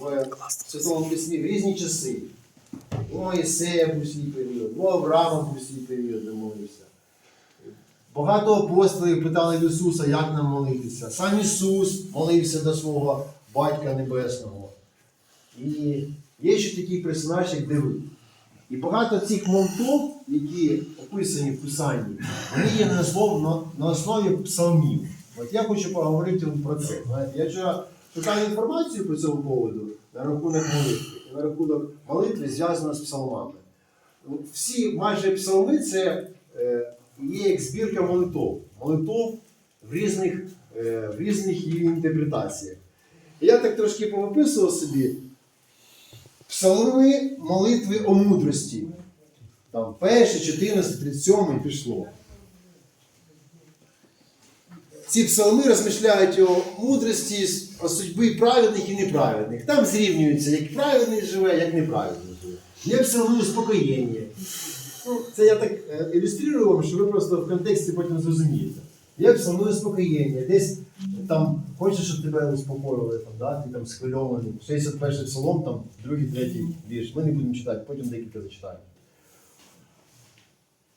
в Святому Письмі в різні часи. У Моїсея був свій період, у Авраама був свій період, де молився. Багато апостолів питали в Ісуса, як нам молитися. Сам Ісус молився до свого Батька Небесного. І є ще такий персонаж, як Давид. І багато цих молитов, які описані в Писанні, вони є на, основ, на, на основі псалмів. От я хочу поговорити про це. Я вчора шукав інформацію по цьому поводу на рахунок молитви. На рахунок молитви зв'язано з псалмами. Всі майже псалми це е, є як збірка молитов. Молитов в різних, е, в різних її інтерпретаціях. Я так трошки повиписував собі псалми молитви о мудрості. Там перше, 14, 37 пішло. Ці псалми розмишляють о мудрості, о судьбі праведних і неправедних. Там зрівнюється, як праведний живе, як неправедний живе. Є псалми успокоєння. Ну, це я так е, ілюструю вам, що ви просто в контексті потім зрозумієте. Є псалми успокоєння, десь там хочеш, щоб тебе успокоювали, там, да? ти там схвильований. 61 псалом, там, другий, третій вірш. Ми не будемо читати, потім декілька зачитаємо.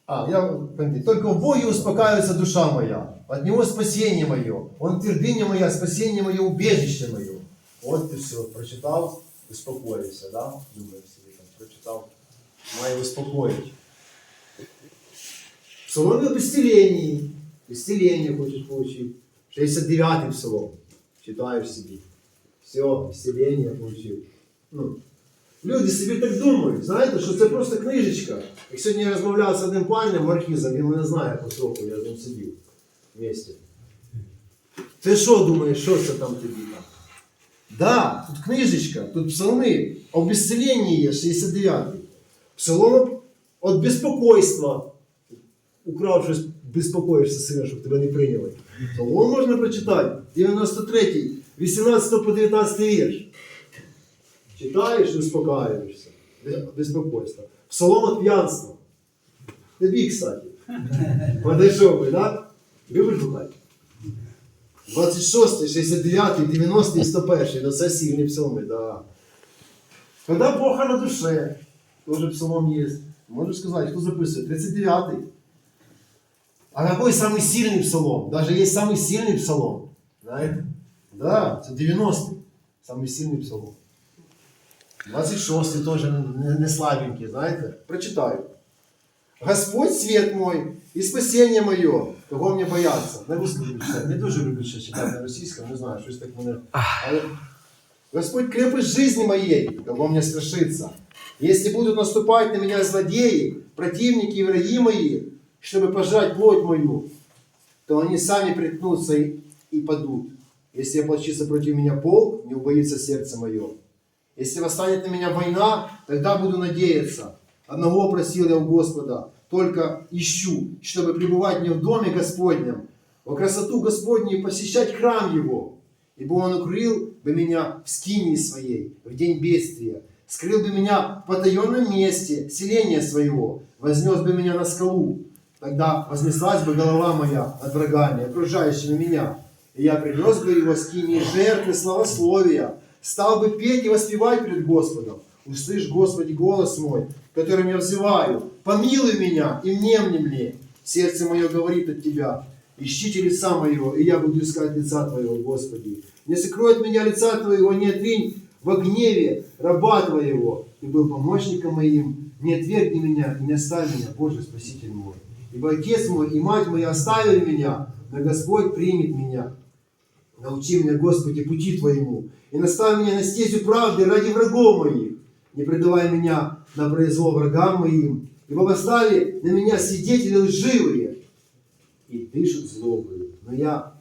А, я. Только в Боге успокаивается душа моя, от Него спасение мое. Он твердыня моя, спасение мое, убежище мое. Вот ты все, прочитал, успокоился, да? Думаю, себе там прочитал, має успокоить. Псалом об исцелении. Исцеление хочешь получить. 69-й псалом. Читаешь себе. Все, исцеление получил. Ну, Люди собі так думають, знаєте, що це просто книжечка. Як сьогодні я розмовляв з одним парнем Маркізом, він мене знає по сроку, я ним сидів в місті. Ти що думаєш, що це там тобі там? Да, тут книжечка, тут псалми. Об ісцеленні є 69. Псалом від безпокойства. Украв щось, безпокоїшся сильно, щоб тебе не прийняли. Псалом можна прочитати. 93, 18 по 19 вірш. Читаєш і успокаиваешься. Беспокойство. Псалом от пьянства. Тобі, кстати. Подойшов би, да? Любиш гукати? 26, 69, 90 і 101. Ну це сильні псалми, да. Когда Бога на душе, тоже псалом есть. Можешь сказать, кто записывает? 39. А какой самый сильный псалом? Даже есть самый сильный псалом. Знаете? Да, это 90. Самый сильный псалом. 26 теж не, не слабенький, знаєте? Прочитаю. Господь світ мой і спасіння моє, кого мені бояться. На русском буду читати. Не дуже люблю ще читати на російському, не знаю, щось так мене. Але Господь крепость жизни моей, кого мне страшиться. Если будут наступать на меня злодеи, противники и враги мои, чтобы пожать плоть мою, то они сами приткнутся и, и падут. Если ополчится против меня полк, не убоится сердце мое. Если восстанет на меня война, тогда буду надеяться. Одного просил я у Господа, только ищу, чтобы пребывать мне в доме Господнем, во красоту Господню посещать храм Его. Ибо Он укрыл бы меня в скинии своей в день бедствия, скрыл бы меня в потаенном месте селения своего, вознес бы меня на скалу. Тогда вознеслась бы голова моя над врагами, окружающими меня. И я принес бы его скинии жертвы славословия, стал бы петь и воспевать пред Господом. Услышь, Господи, голос мой, которым я взываю. Помилуй меня и внемни мне. Сердце мое говорит от Тебя. Ищите лица моего, и я буду искать лица Твоего, Господи. Не сокрой от меня лица Твоего, не отринь во гневе раба Твоего. Ты был помощником моим. Не отвергни меня и не оставь меня, Боже, Спаситель мой. Ибо Отец мой и Мать моя оставили меня, но Господь примет меня. Научи меня, Господи, пути Твоему, и наставь меня на стезю правды ради врагов моих. Не предавай меня на произвол врагам моим, ибо восстали на меня свидетели лживые и дышат злобою. Но я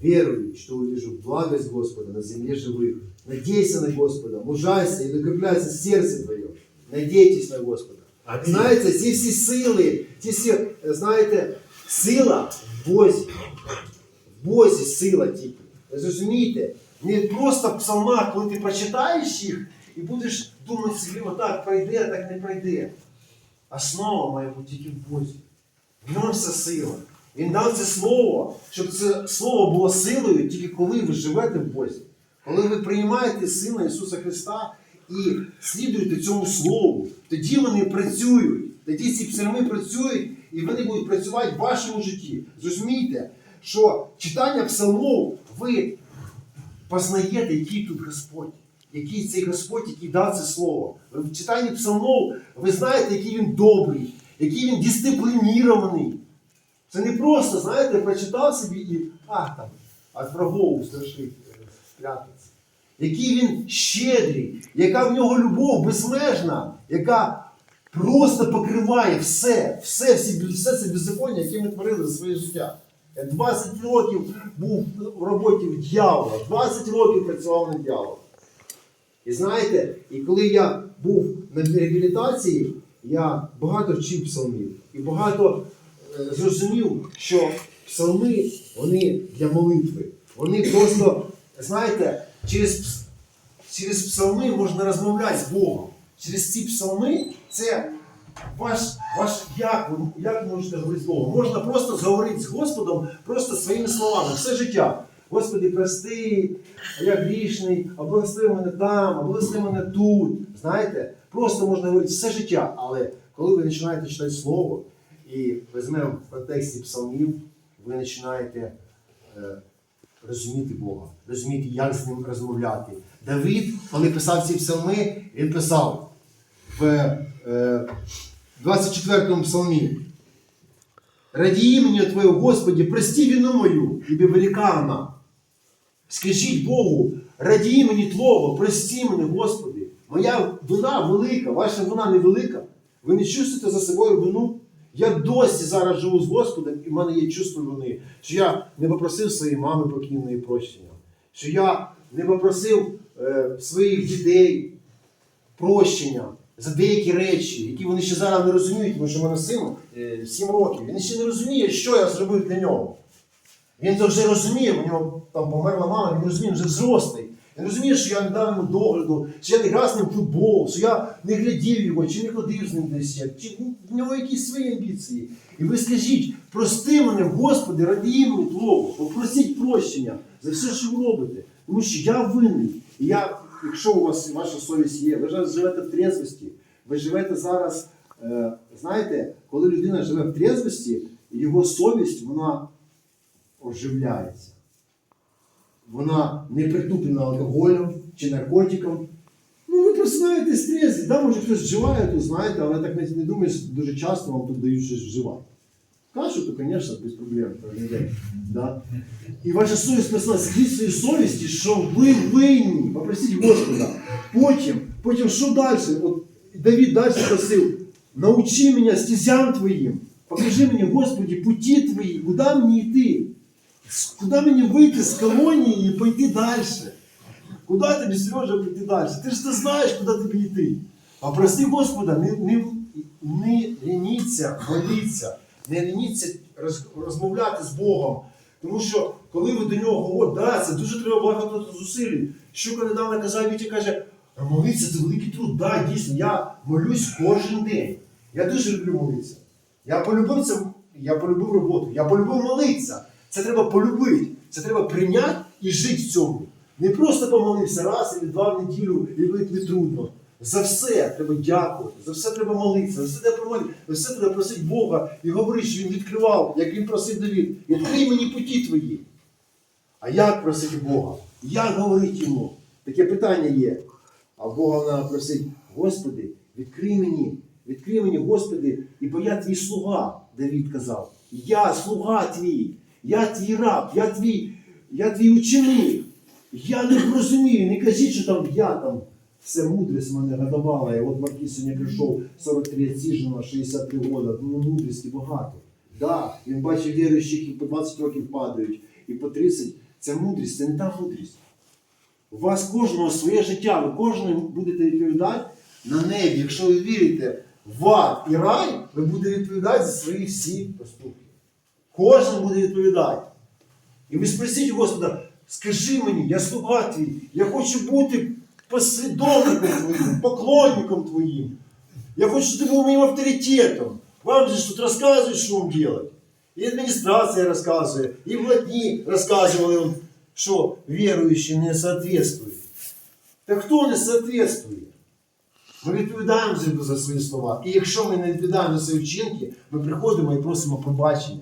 верую, что увижу благость Господа на земле живых. Надейся на Господа, мужайся и докрепляйся сердце твое. Надейтесь на Господа. Амінь. Знаєте, ці всі сили, ці всі, е, знаєте, сила в Бозі. В Бозі сила тільки. Ви? Не просто в псалмах, коли ти прочитаєш їх і будеш думати собі, отак пройде, так не пройде. Основа має бути тільки в Бозі. В ньому вся сила. Він дав це слово, щоб це слово було силою тільки коли ви живете в Бозі. Коли ви приймаєте Сина Ісуса Христа і слідуєте цьому Слову, тоді вони працюють. Тоді ці псалми працюють і вони будуть працювати в вашому житті. Зрозумійте, що читання псалмов ви познаєте, який тут Господь, який цей Господь, який дав це слово. Ви в читанні псалмов ви знаєте, який він добрий, який він дисциплінірований. Це не просто, знаєте, прочитав собі і а там, від врагов страшить спрятатися. Який він щедрий, яка в нього любов безмежна, яка просто покриває все, все, всі, все це беззаконня, яке ми творили за своє життя. Я 20 років був в роботі в дьявола, 20 років працював на дьявола. І знаєте, і коли я був на реабілітації, я багато вчив псалмів і багато е, зрозумів, що псалми вони для молитви. Вони просто, знаєте, через, через псалми можна розмовляти з Богом. Через ці псалми це ваш, ваш як, ви, як можете говорити з Богом? Можна просто зговорити з Господом просто своїми словами, все життя. Господи, прости, я грішний, а мене там, а мене тут. Знаєте, просто можна говорити все життя, але коли ви починаєте читати слово і візьмемо в контексті псалмів, ви починаєте е, розуміти Бога, розуміти, як з ним розмовляти. Давид, коли писав ці псалми, він писав в е, 24 псалмі. Радій мені, Твоє, Господі, прости вину мою, велика вона. Скажіть Богу, радій мені Твого, прости мене, Господи. Моя вина велика, ваша вина невелика. Ви не чувствуєте за собою вину? Я досі зараз живу з Господом, і в мене є чувство вини, що я не попросив своєї мами покійної прощення, що я не попросив е, своїх дітей прощення за деякі речі, які вони ще зараз не розуміють, тому що мене сину е, 7 років. Він ще не розуміє, що я зробив для нього. Він це вже розуміє, у нього там померла мама, він розуміє, він вже взрослий. Він розуміє, що я не дав йому догляду, що я не грав з ним в футбол, що я не глядів його, чи не ходив з ним десь, чи в нього якісь свої амбіції. І ви скажіть, прости мене, Господи, радій мені Твого, попросіть прощення за все, що ви робите. Тому що я винний. І я, якщо у вас ваша совість є, ви ж живете в трезвості, ви живете зараз, е, знаєте, коли людина живе в трезвості, його совість, вона оживляється. Вона не притуплена алкоголем чи наркотиком. Ну, ви просинаєтесь трезві. Да, може хтось вживає, то знаєте, але так не думаєш, дуже часто вам тут дають щось вживати. Кашу, то, звісно, без проблем кожен. Да? І ваша совість скажіть своїй совісті, що ви винні. Попросіть Господа. Потім, потім що далі? От Давід далі просив, научи мене стезям твоїм. Покажи мені, Господі, путі твої, куди мені йти? Куди мені вийти з колонії і пойти далі? Куди тобі, Сережа, пойти далі? Ти ж не знаєш, куди тобі йти. А прости Господа, не, не, не лініться, моліться, не лініться розмовляти з Богом. Тому що коли ви до нього говорите, да, це дуже треба багато зусиль. Щука недавно казав, Вітя каже, молитися це великий труд. Да, дійсно, я молюсь кожен день. Я дуже люблю молитися. Я полюбив це, я полюбив роботу, я полюбив молитися. Це треба полюбити, це треба прийняти і жити в цьому. Не просто помолився раз і два в неділю, і буде трудно. За все треба дякувати, за все треба молитися, за все треба проводити, за все треба просити Бога і говорити, що він відкривав, як він просив Давід. Відкрий мені путі твої. А як просити Бога? Як говорити йому? Таке питання є. А Бога вона просить, Господи, відкрий мені, відкрий мені, Господи, ібо я твій слуга, Давід казав. Я слуга твій, я твій раб, я твій, я твій ученик. Я не розумію, не кажіть, що там я там все мудрість мене годувала. І от Маркій сьогодні прийшов 43 відсіжено, 63 года. Ну, мудрості багато. Да, він бачив віруючих, і по 20 років падають, і по 30. Це мудрість, це не та мудрість. У вас кожного своє життя, ви кожному будете відповідати на небі. Якщо ви вірите в ад і рай, ви будете відповідати за свої всі поступки. Кожен буде відповідати. І ви спросіть Господа, скажи мені, я слуга твій, я хочу бути послідовником твоїм, поклонником твоїм. Я хочу, щоб ти був моїм авторитетом. Вам же ж тут розказують, що вам делать. І адміністрація розказує, і владні розказували. он, що віруючі не соответствують. Та хто не соответствує? Ми відповідаємо за- за свої слова. І якщо ми не відповідаємо за свої вчинки, ми приходимо і просимо пробачення.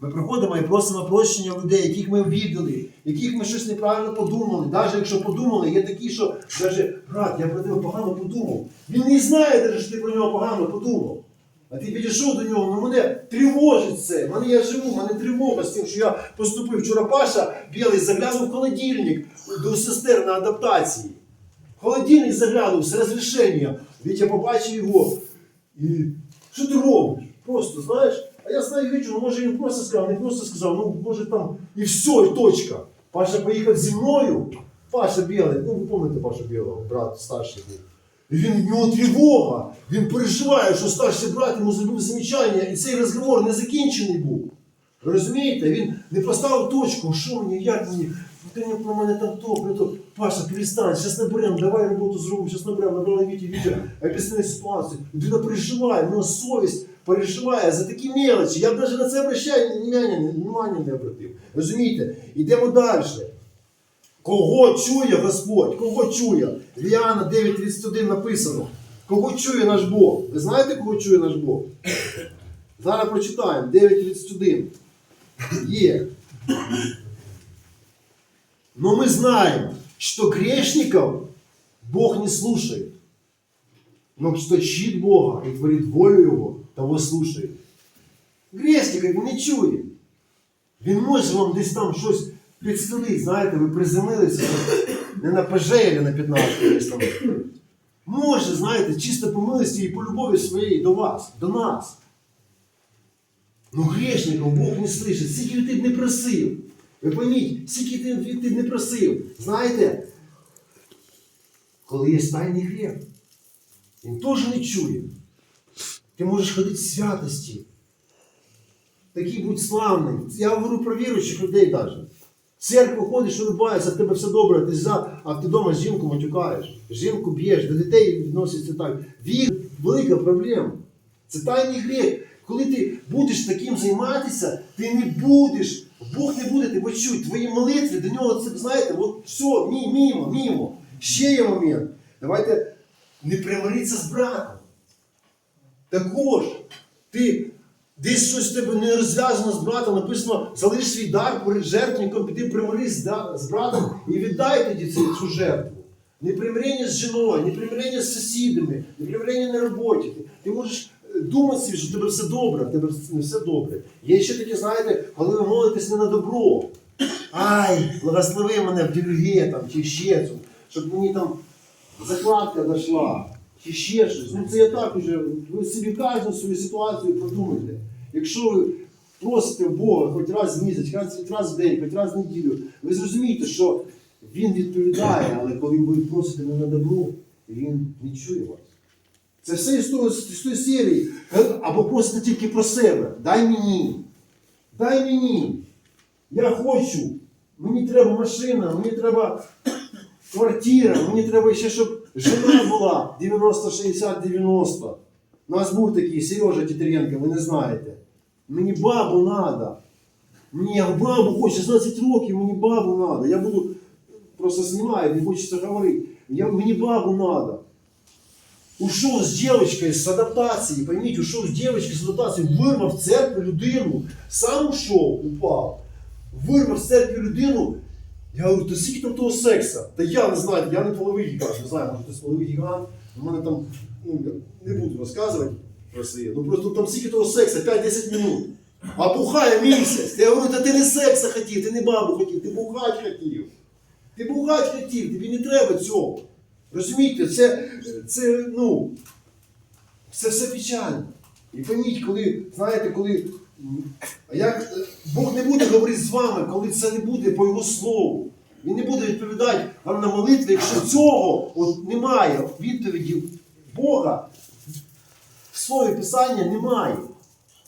Ми приходимо і просимо прощення людей, яких ми обідали, яких ми щось неправильно подумали. Навіть якщо подумали, є такі, що навіть брат, я про тебе погано подумав. Він не знає, навіть, що ти про нього погано подумав. А ти підійшов до нього, ну мене тривожить це. Мене я живу, мене тривога з тим, що я поступив. Вчора Паша білий заглянув в холодильник до сестер на адаптації. Холодильник заглянув з розрішення. Вітя побачив його. І що ти робиш? Просто, знаєш, а я знаю ну може він просто сказав, не просто сказав, ну може там і все, і точка. Паша поїхав зі мною. Паша білий, ну ви пам'ятаєте Паша білого, брат старший був. І він в нього тривога. Він переживає, що старший брат йому зробив замічання, і цей розговор не закінчений був. Розумієте? Він не поставив точку, що мені, як мені, ти не про мене там то, про то. Паша, перестань, зараз наберемо, давай роботу зробимо, зараз наберемо, набрали Віті, Вітя, об'ясни ситуацію. Людина переживає, в нього совість переживає за такі мелочі. Я навіть на це обращаю внимання, не обратив. Розумієте? Йдемо далі. Кого чує Господь? Кого чує? Ліана 9.31 написано. Кого чує наш Бог? Ви знаєте, кого чує наш Бог? Зараз прочитаємо 9.31. Є. Но мы знаем, что грешников Бог не слушает. Но кто чтит Бога и творит волю Его, того слушает. Грешника він не чує. Він може вам десь там щось підстелити, знаєте, ви приземлилися не на ПЖ або на 15 десь там. Може, знаєте, чисто по милості і по любові своєї до вас, до нас. Ну грешником Бог не слышить, скільки ти б не просив. Ви пойміть, скільки ти, б не просив. Знаєте, коли є тайний гріх, він теж не чує. Ти можеш ходити в святості. Такий будь славний. Я говорю про віруючих людей навіть. Церкву ходиш, улыбаєшся, в тебе все добре, ти за, а ти вдома жінку матюкаєш, жінку б'єш, до дітей відноситься так. Вір велика проблема. Це тайний гріх. Коли ти будеш таким займатися, ти не будеш, Бог не буде тебе чути. Твої молитви до нього, це знаєте, от все, мі- мімо, мімо. Ще є момент. Давайте не примиритися з братом. Також ти десь щось тебе не розв'язано з братом, написано, залиш свій дар перед жертвником, піди примирись з, братом і віддай тоді цю, жертву. Не примирення з жіною, не примирення з сусідами, не примирення на роботі. Ти, можеш е, думати, що тебе все добре, в тебе не все добре. Є ще таке, знаєте, коли ви молитесь не на добро. Ай, благослови мене в ділюге там, чи ще щоб мені там закладка дійшла, чи ще щось. Ну це я так уже. Ви собі кожну свою ситуацію продумайте. Якщо ви просите Бога хоч раз в місяць, хоч раз в день, хоч раз в неділю, ви зрозумієте, що Він відповідає, але коли ви просите не на добро, він не чує вас. Це все із того, з тої серії. Або просите тільки про себе. Дай мені. Дай мені. Я хочу. Мені треба машина, мені треба квартира, мені треба ще, щоб жена була 90-60-90. У нас був такий Сережа Тітеренко, ви не знаєте. Мені бабу треба. Мені я бабу хочу, 16 років, мені бабу треба. Я буду просто знімаю, не хочеться говорити. Я, мені бабу треба. Ушов з дівчинкою з адаптації, пойміть, ушов з дівчинкою з адаптації, вирвав в церкві людину, сам ушов, упав, вирвав з церкві людину. Я говорю, то скільки там того секса? Та я не знаю, я не половий гігант, не знаю, може ти половий гігант. У мене там, ну, не буду розказувати про це. Ну просто там скільки того секса, 5-10 минут. А бухає місяць. Я говорю, та ти не секса хотів, ти не бабу хотів, ти бухать хотів. Ти бухать хотів, тобі не треба цього. Розумієте, це, це, ну, це все печально. І пойміть, коли, знаєте, коли м, як е, Бог не буде говорити з вами, коли це не буде по Його слову. Він не буде відповідати вам на молитви, якщо цього от немає відповіді Бога в слові Писання немає.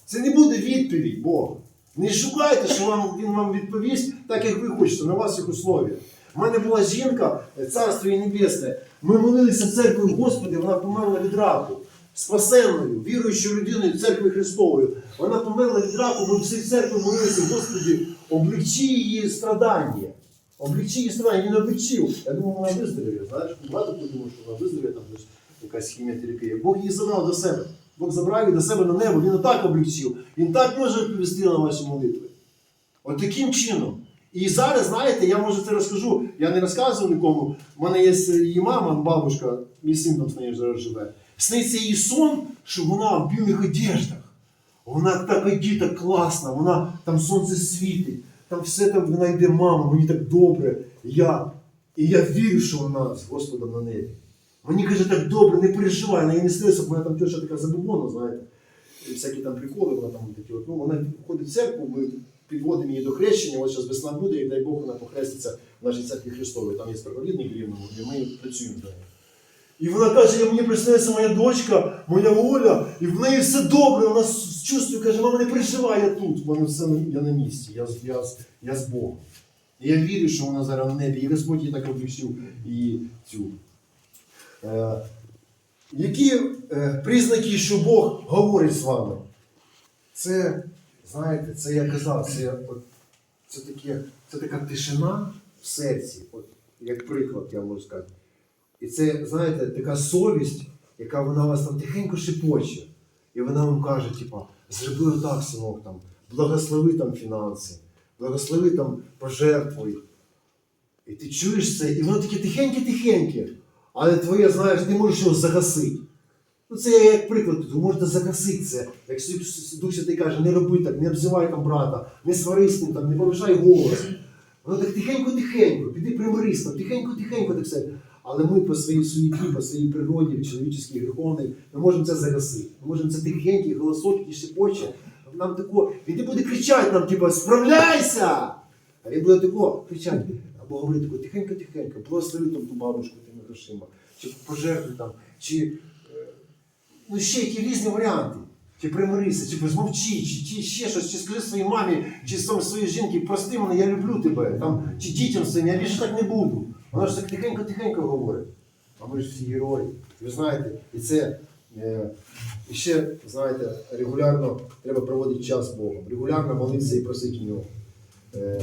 Це не буде відповідь Бога. Не шукайте, що вам, він вам відповість так, як ви хочете, на ваших условіях. У мене була жінка, царство її небесне. Ми молилися в церкві Господи, вона померла від раку. Спасенною, віруючою людиною церкви Христової. Вона померла від раку, ми всі церкви молилися, Господи, облегчи її страдання. Облегчи її страдання, він облегчив. Я думав, вона виздоровіє. Знаєш, багато хто думав, що вона виздоровіє, там десь якась хіміотерапія. Бог її забрав до себе. Бог забрав її до себе на небо, він так облегчив. Він так може відповісти на ваші молитви. От таким чином. І зараз, знаєте, я може це розкажу. Я не розказував нікому. У мене є її мама, бабушка, мій син там з нею зараз живе. Сниться їй сон, що вона в білих одеждах. Вона так одіта класна, вона там сонце світить, там все там вона йде, мама, мені так добре. Я, і я вірю, що вона з Господом на небі. Мені каже, так добре, не переживай, вона і не сниться, бо вона там теща така забубона, знаєте. І всякі там приколи, вона там такі от. Ну, вона ходить в церкву, ми підводимо її до хрещення, ось зараз весна буде, і дай Бог вона похреститься в нашій церкві Христовій. Там є проповідник в Рівному, і ми працюємо за нею. І вона каже, мені приснилася моя дочка, моя Оля, і в неї все добре, вона чувствує, каже, мама, не переживай, я тут, в мене все я на місці, я, я, я з Богом. І я вірю, що вона зараз на небі, і Господь їй так облегчив і цю. Е, які е, признаки, що Бог говорить з вами? Це, знаєте, це я казав, це, от, це, таке, це така тишина в серці, от, як приклад, я можу сказати. І це, знаєте, така совість, яка вона вас там тихенько шепоче. І вона вам каже, типа, зроби так, синок, там, благослови там фінанси, благослови там пожертвуй. І ти чуєш це, і воно таке тихеньке-тихеньке. Але твоє, знаєш, ти можеш його загасити. Ну, це я як приклад, ви можете загасити це. Як Дух Святий каже, не роби так, не обзивай там брата, не сварись ним, там, не повишай голос. Воно так тихенько-тихенько, піди примирись, там, тихенько-тихенько так все. Але ми по своїй суеті, по своїй природі, чоловічській гріховній, ми можемо це загасити. Ми можемо це тихенький голосок, який шепоче. Нам тако, він не буде кричати нам, типу, справляйся! А він буде тако кричати. Або говорити тако, тихенько-тихенько, благослови там ту бабушку тими грошима, чи пожертвуй там, чи е, ну ще які різні варіанти. Чи примирися, чи змовчи, чи, чи ще щось, чи скажи своїй мамі, чи своїй жінці, прости мене, я люблю тебе. Там, чи дітям своїм, я більше так не буду. Вона ж так тихенько-тихенько говорить. А ми ж всі герої. Ви знаєте, і це е, ще, знаєте, регулярно треба проводити час з Богом. Регулярно молитися і просити в нього. Е,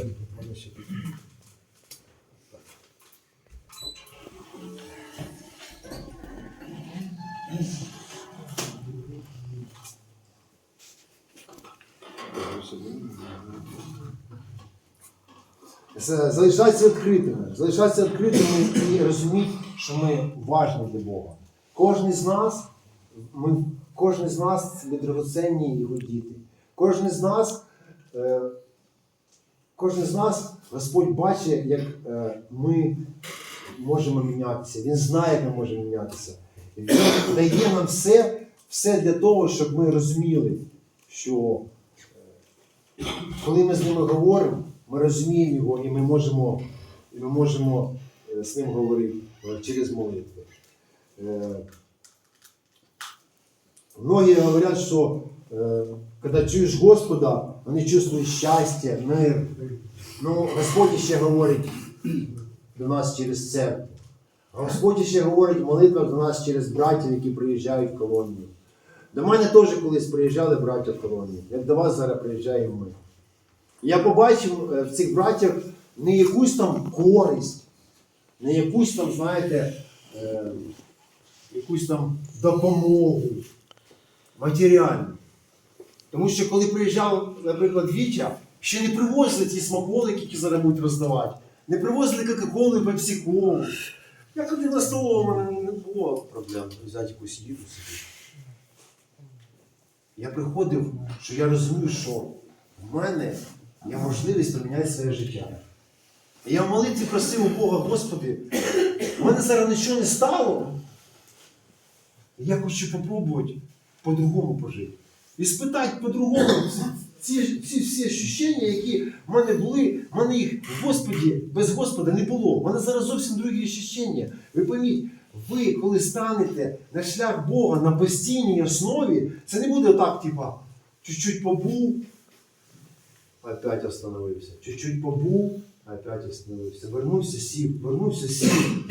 Залишайтеся відкритими. Залишайтеся відкритими і розуміть, що ми важні для Бога. Кожен з нас, ми, кожен з нас це драгоценні його діти. Кожен з нас, е, кожен з нас Господь бачить, як е, ми можемо мінятися. Він знає, як ми можемо мінятися. Він дає нам все, все для того, щоб ми розуміли, що е, коли ми з ними говоримо, ми розуміємо його і ми можемо, і ми можемо е, з ним говорити е, через молитви. Е, Многие говорят, что э, когда чуешь Господа, они чувствуют счастье, мир. Ну, Господь ще говорить до нас через церкву. Господь ще говорить в молитвах до нас через братів, які приїжджають в колонію. До мене теж колись приїжджали браття в колонію, як до вас зараз приїжджаємо ми. Я побачив е, в цих братях не якусь там користь, не якусь там, знаєте, е, якусь там допомогу матеріальну. Тому що коли приїжджав, наприклад, Вітя, ще не привозили ці смаколики, які зараз роздавати, не привозили Кока-Колу і Пепсі-Колу. Я ходив на столу, у мене не було проблем взяти якусь їду собі. Я приходив, що я розумію, що в мене є можливість поміняти своє життя. І я в молитві просив у Бога, Господи, в мене зараз нічого не стало. Я хочу попробувати по-другому пожити. І спитати по-другому ці, ці всі ощущення, які в мене були, в мене їх Господі, без Господа не було. В мене зараз зовсім другі ощущення. Ви пойміть, ви, коли станете на шлях Бога на постійній основі, це не буде так, типа, чуть-чуть побув, опять остановився. Чуть-чуть побув, опять остановився. Вернувся, сів, вернувся, сів.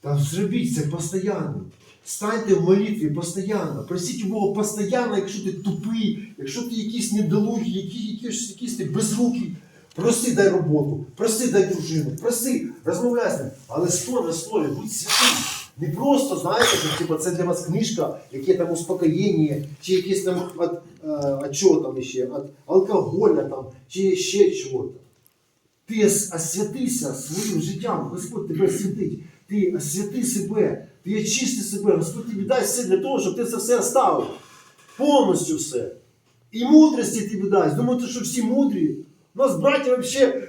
Та зробіть це постійно. Станьте в молитві постійно. Просіть у Бога постійно, якщо ти тупий, якщо ти якийсь недолугий, який, якийсь, якийсь ти безрукий. Проси дай роботу, проси дай дружину, проси, розмовляй з ним. Але сто на слові, будь святим. Не просто, знаєте, що, типу, це для вас книжка, яке там успокоєння, чи якесь там от, е, от чого там ще, от алкоголя там, чи ще чого-то. Ти освятися своїм життям, Господь тебе освятить. Ти освяти себе, ти очисти себе, Господь тобі дасть все для того, щоб ти це все оставив. Повністю все. І мудрості тобі дасть. Думаєте, що всі мудрі? У нас браття взагалі,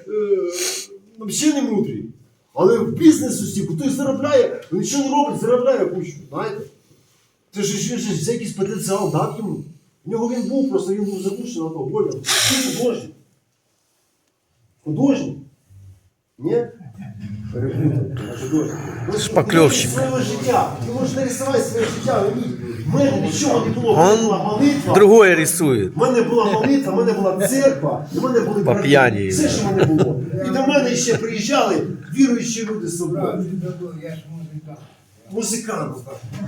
е, не мудрі. Але в бізнес усі, хтось заробляє, ну нічого не робить, заробляє кучу. Знаєте? Це ж він же ж якийсь потенціал дав йому. В нього він був, просто він був запущений алкоголем. Ти художник. Художник? Ні? Ну, Шпакльовщик. ти Своє життя. Ти можеш нарисувати своє життя. В мене нічого не було. Он була молитва. Другое рисует. У мене була молитва, в мене була церква, у мене були По брати. п'яні. Все, що в мене було. І до мене ще приїжджали віруючі люди з собою. Я ж музикант. Музикант.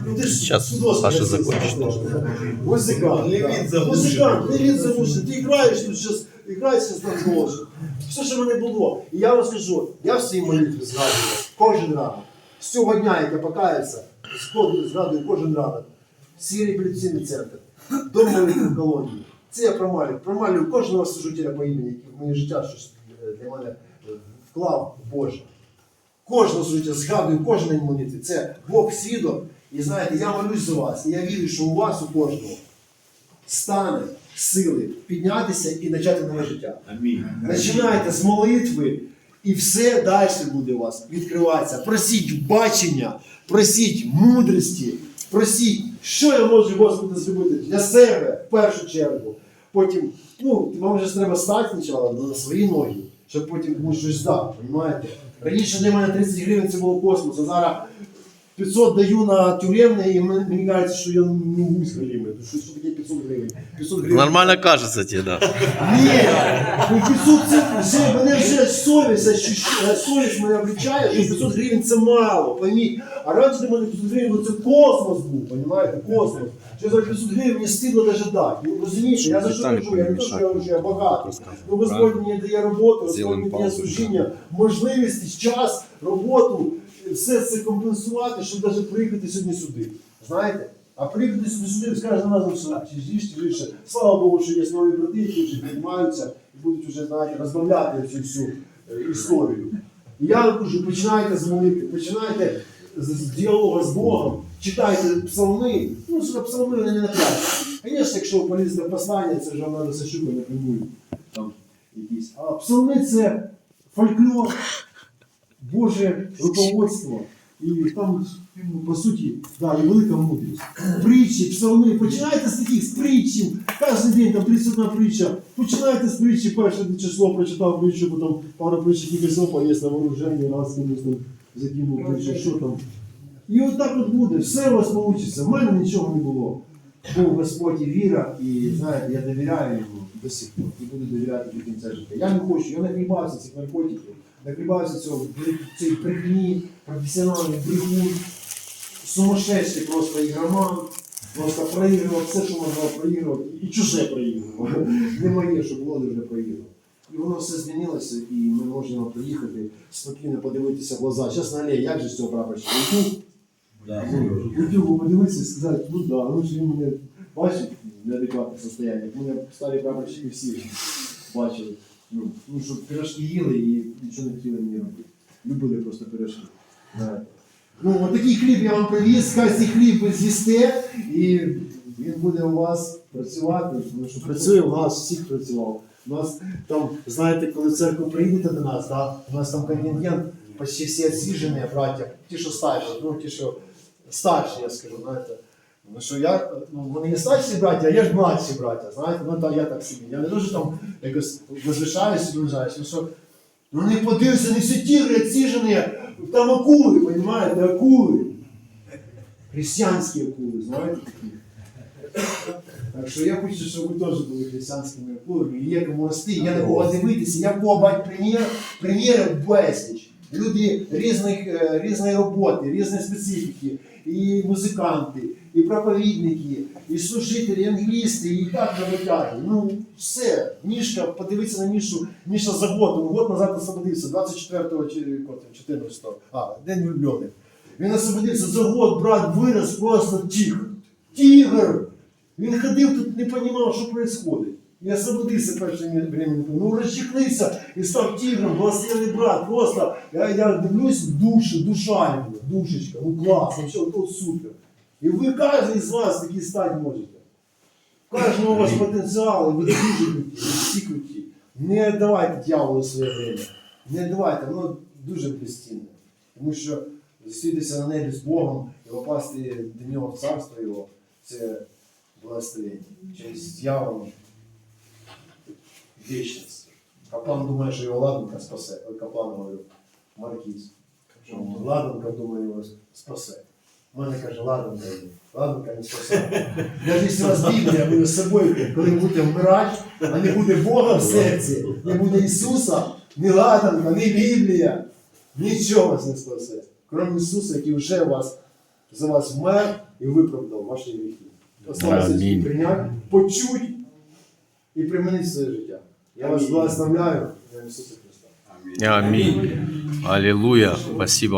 Ну, ти ж Щас художник, Саша я це закончить. сказав. Музикант. Левіт. Музикант, левіт заглушений. Ти граєш тут зараз, граєш зараз на голос. Все, що мене було. І я вам скажу, я в своїй молитві згадую кожен ранок. З цього дня, як я покаявся, з- згадую кожен ранок. Свій реабілітаційний центр, дом молитви в колонії. Це я промалюю. Промалюю кожного служителя по імені, який в моє життя щось для мене е, вклав Боже. Кожного служителя згадую день молитви. Це Бог свідок. І знаєте, я молюсь за вас. І я вірю, що у вас, у кожного, стане сили піднятися і почати нове життя. Амінь. Починайте з молитви, і все далі буде у вас відкриватися. Просіть бачення, просіть мудрості, просіть, що я можу Господи зробити для себе в першу чергу. Потім, ну, вам же ж треба стати спочатку на свої ноги, щоб потім комусь щось дав, розумієте? Раніше для мене 30 гривень це було космос, а зараз 500 даю на тюремне, і мені мені кажеться, що я не гусь галіми. Що, що таке 500 гривень? 500 гривень. Нормально кажется тебе, да. Ні, ну 500 це вже мене вже совість, ощущ- совість мене обличає, що 500 гривень це мало, пойміть. А раніше для мене 500 гривень ну, це космос був, розумієте, космос. Що за 500 гривень мені стидно навіть дати. Ну, розумієте, я за що кажу, я не то, що я вже багато. Ну, Господь мені дає роботу, Господь Зробимо мені дає паузу, служіння, можливість, час, роботу, все це компенсувати, щоб навіть приїхати сьогодні сюди. Знаєте? А приїхати сюди сюди скаже на нас, що чи з'їж, чи жиш. Слава Богу, що є нові брати, які вже піднімаються і будуть вже, знаєте, розбавляти цю всю е, історію. І я кажу, починайте з молитви, починайте з, з діалогу з Богом, читайте псалми, ну, що псалми не напряжні. Звісно, якщо в послання, це вже вам треба Сашука напрямую. Там якісь. А псалми це фольклор, Боже руководство. І там, ну, по суті, да, і велика мудрість. Притчі, псалми. Починайте з таких з притчів. Кожен день там 31 притча. Починайте з притчі, перше число прочитав притчу, потім пару притч Єпізопа є на вооруженні, раз комусь там закинув притчу, що там. І от так от буде, все у вас вийде. У мене нічого не було. Був Господь і віра, і знаєте, я довіряю йому до сих пор і буду довіряти до кінця життя. Я не хочу, я нагрібався цих наркотиків, нагрібався цього цієї брехні, професіональний брехун, сумасшедший просто ігроман, просто проігрував все, що можна проігрувати, і чуже проігрував. Не моє, що було, вже проігрував. І воно все змінилося, і ми можемо приїхати спокійно подивитися в глаза. Зараз на алеї, як же з цього прапорщика? Йду, Хотів подивитися і сказати, ну да, ну ж він мене бачить неадекватне состояння. Мене старі прапорщики всі бачили. Ну, ну, що пирожки їли і нічого не хотіли мені робити. Любили просто пирожки. Знаєте. Ну, от такий хліб я вам привіз, хай хліб ви з'їсте, і він буде у вас працювати, тому що працює у нас, всіх працював. У нас там, знаєте, коли в церкву приїдете до нас, да, у нас там контингент, почти всі відсіжені браття, ті, що старші, ну ті, що старші, я скажу, знаєте. Ну, що я, ну, вони є старші браття, а я ж младші браття, знаєте, ну та я так собі. Я не дуже там якось возвишаюсь і ну що ну не подивися, не всі тігри відсіжені, там акули, розумієте, акули. Християнські акули, знаєте. Так що я хочу, щоб ви теж були християнськими акулами, і є кому рости, є на кого дивитися, я в кого бать примір, безліч. люди різних, е, різної роботи, різної специфіки, і музиканти, і проповідники, і служителі, і англісти, і так роботяги. Ну, все. Мішка, подивіться на Мішу, Міша за год, год назад освободився, 24-го чи 14-го, а, День влюблених. Він освободився за год, брат вирос просто тигр. Тигр! Він ходив тут, не розумів, що відбувається. І освободився першим временем. Ну, розчехлився і став тигром, благословенний брат. Просто я, я дивлюсь в душі, душа його, душечка, ну клас, ну все, то супер. І ви кожен з вас такий стати можете. Кожного у вас потенціал, і ви дуже круті, всі круті. Не давайте дьяволу своє время. Не давайте, воно дуже безцінне. Тому що зустрітися на небі з Богом і попасти до нього в царство його, це благословення. Через дьявола вічність. Каплан думає, що його ладанка спасе. Ой, Каплан говорю, Маркіз. Що ладанка думає його спасе. У мене каже, ладанка йде. Ладанка не спасе. У вас Біблія буде з собою, коли будете вмирати, а не буде Бога в серці, не буде Ісуса, ні ладанка, ні Біблія, нічого вас не спасе. Крім Ісуса, який вже вас, за вас вмер і виправдав ваші гріхи. Осталося прийняти, почуть і примінити своє життя. Я вас благословляю в Аллилуйя. Спасибо.